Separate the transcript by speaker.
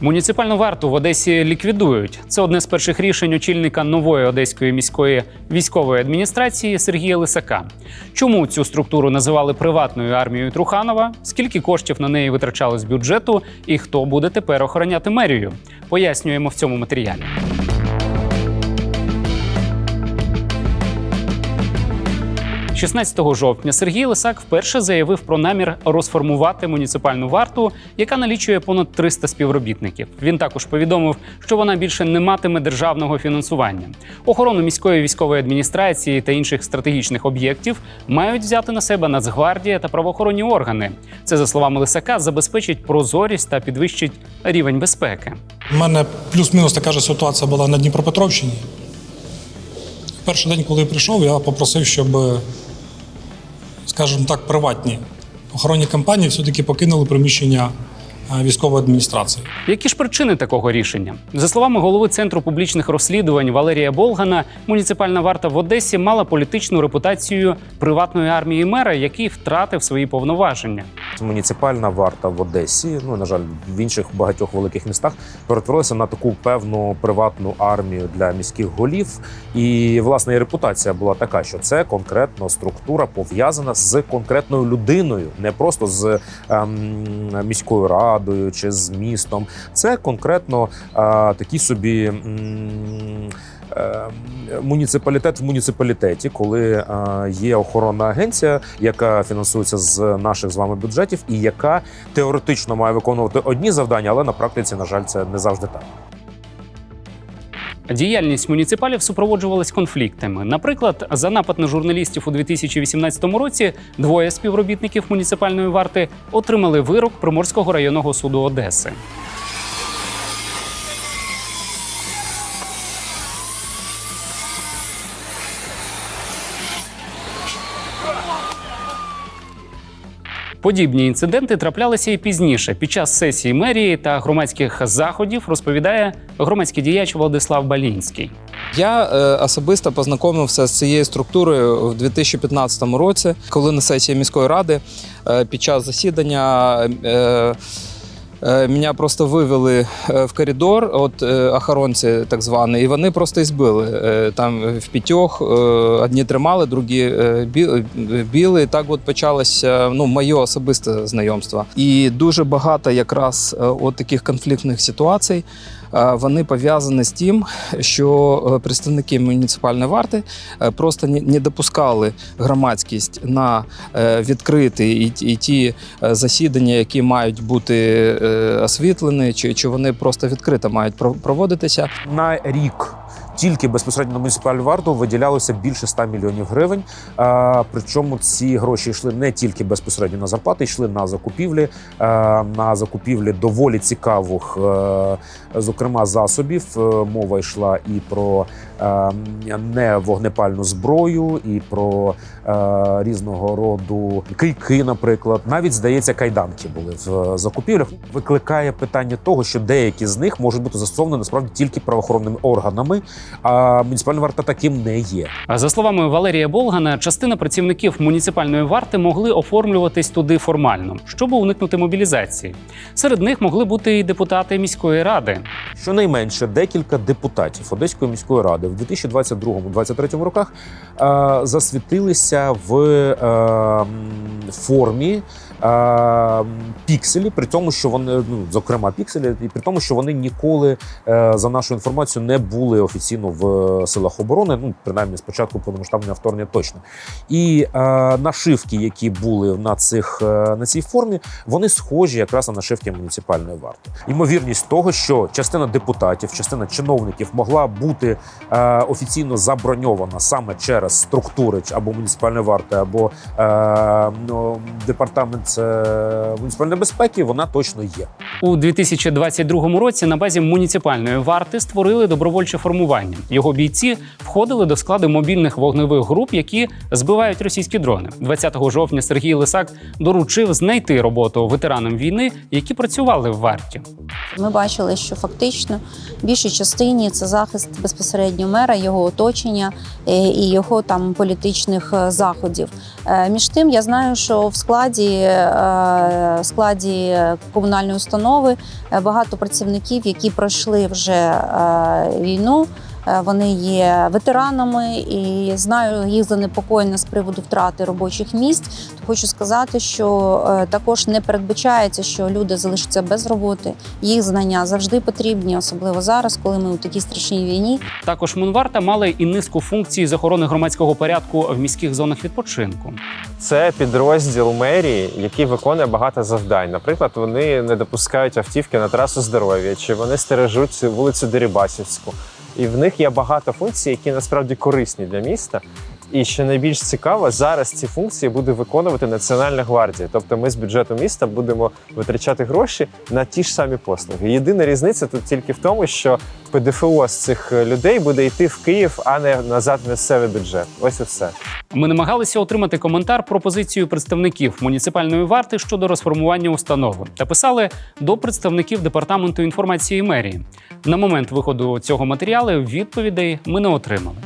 Speaker 1: Муніципальну варту в Одесі ліквідують. Це одне з перших рішень очільника нової одеської міської військової адміністрації Сергія Лисака. Чому цю структуру називали приватною армією Труханова? Скільки коштів на неї витрачали з бюджету, і хто буде тепер охороняти мерію? Пояснюємо в цьому матеріалі. 16 жовтня Сергій Лисак вперше заявив про намір розформувати муніципальну варту, яка налічує понад 300 співробітників. Він також повідомив, що вона більше не матиме державного фінансування. Охорону міської військової адміністрації та інших стратегічних об'єктів мають взяти на себе Нацгвардія та правоохоронні органи. Це за словами Лисака забезпечить прозорість та підвищить рівень безпеки.
Speaker 2: У мене плюс-мінус така ж ситуація була на Дніпропетровщині. Перший день, коли я прийшов, я попросив, щоб, скажімо так, приватні охоронні компанії все-таки покинули приміщення е, військової адміністрації.
Speaker 1: Які ж причини такого рішення? За словами голови центру публічних розслідувань Валерія Болгана, муніципальна варта в Одесі мала політичну репутацію приватної армії мера, який втратив свої повноваження.
Speaker 3: Муніципальна варта в Одесі, ну на жаль, в інших багатьох великих містах перетворилася на таку певну приватну армію для міських голів. І власне і репутація була така, що це конкретно структура пов'язана з конкретною людиною, не просто з ем, міською радою чи з містом. Це конкретно е, такі собі. м, е, Муніципалітет в муніципалітеті, коли є охоронна агенція, яка фінансується з наших з вами бюджетів, і яка теоретично має виконувати одні завдання, але на практиці, на жаль, це не завжди так.
Speaker 1: Діяльність муніципалів супроводжувалась конфліктами. Наприклад, за напад на журналістів у 2018 році двоє співробітників муніципальної варти отримали вирок Приморського районного суду Одеси. Подібні інциденти траплялися і пізніше під час сесії мерії та громадських заходів, розповідає громадський діяч Владислав Балінський.
Speaker 4: Я е, особисто познайомився з цією структурою в 2015 році, коли на сесії міської ради е, під час засідання. Е, Мене просто вивели е, в коридор, от е, охоронці так звані, і вони просто і збили. Е, Там в п'ятьох е, одні тримали, другі е, біли. Так от почалося ну, моє особисте знайомство. І дуже багато якраз е, от таких конфліктних ситуацій е, вони пов'язані з тим, що е, представники муніципальної варти е, просто не допускали громадськість на е, відкриті і, ті- засідання, які мають бути освітлені, чи вони просто відкрито мають проводитися.
Speaker 3: на рік. Тільки безпосередньо на муніципальну варту виділялося більше 100 мільйонів гривень. Причому ці гроші йшли не тільки безпосередньо на зарплати, йшли на закупівлі, на закупівлі доволі цікавих, е, зокрема, засобів. Е, Мова йшла і про не вогнепальну зброю, і про е, різного роду кийки, наприклад. Навіть здається, кайданки були в закупівлях. Викликає питання того, що деякі з них можуть бути застосовані насправді тільки правоохоронними органами, а муніципальна варта таким не є.
Speaker 1: За словами Валерія Болгана, частина працівників муніципальної варти могли оформлюватись туди формально, щоб уникнути мобілізації. Серед них могли бути і депутати міської ради.
Speaker 3: Щонайменше декілька депутатів Одеської міської ради в 2022-2023 роках е, засвітилися в е, формі е, пікселі, при тому, що вони, ну, зокрема, пікселі, і при тому, що вони ніколи, за нашу інформацію, не були офіційно в силах оборони. Ну, принаймні, спочатку повномасштабного вторгнення точно. І нашивки, які були на цих на цій формі, вони схожі якраз на нашивки муніципальної варти. Ймовірність того, що частина депутатів, частина чиновників могла бути офіційно заброньована саме через структури або муніципальної варти, або е, ну, департамент е, муніципальної безпеки, вона точно є.
Speaker 1: У 2022 році на базі муніципальної варти створили добровольче формування. Його бійці входили до складу мобільних вогневих груп, які збивають російські дрони. 20 жовтня Сергій Лисак доручив знайти роботу ветеранам війни, які працювали в варті.
Speaker 5: Ми бачили, що фактично в більшій частині це захист безпосередньо мера, його оточення е, і його там політичних е, заходів. Е, Між тим, я знаю, що в складі складі комунальної установи багато працівників, які пройшли вже війну. Е, Вони є ветеранами і знаю їх занепокоєння з приводу втрати робочих місць. То хочу сказати, що е, також не передбачається, що люди залишаться без роботи. Їх знання завжди потрібні, особливо зараз, коли ми у такій страшній війні.
Speaker 1: Також Мунварта мала і низку функцій з охорони громадського порядку в міських зонах відпочинку.
Speaker 6: Це підрозділ мерії, який виконує багато завдань. Наприклад, вони не допускають автівки на трасу здоров'я, чи вони стережуть вулицю Дерибасівську. І в них є багато функцій, які насправді корисні для міста. І що найбільш цікаво, зараз ці функції буде виконувати Національна гвардія. Тобто ми з бюджету міста будемо витрачати гроші на ті ж самі послуги. Єдина різниця тут тільки в тому, що ПДФО з цих людей буде йти в Київ, а не назад в місцевий бюджет. Ось і все.
Speaker 1: Ми намагалися отримати коментар про позицію представників муніципальної варти щодо розформування установи та писали до представників департаменту інформації мерії. На момент виходу цього матеріалу відповідей ми не отримали.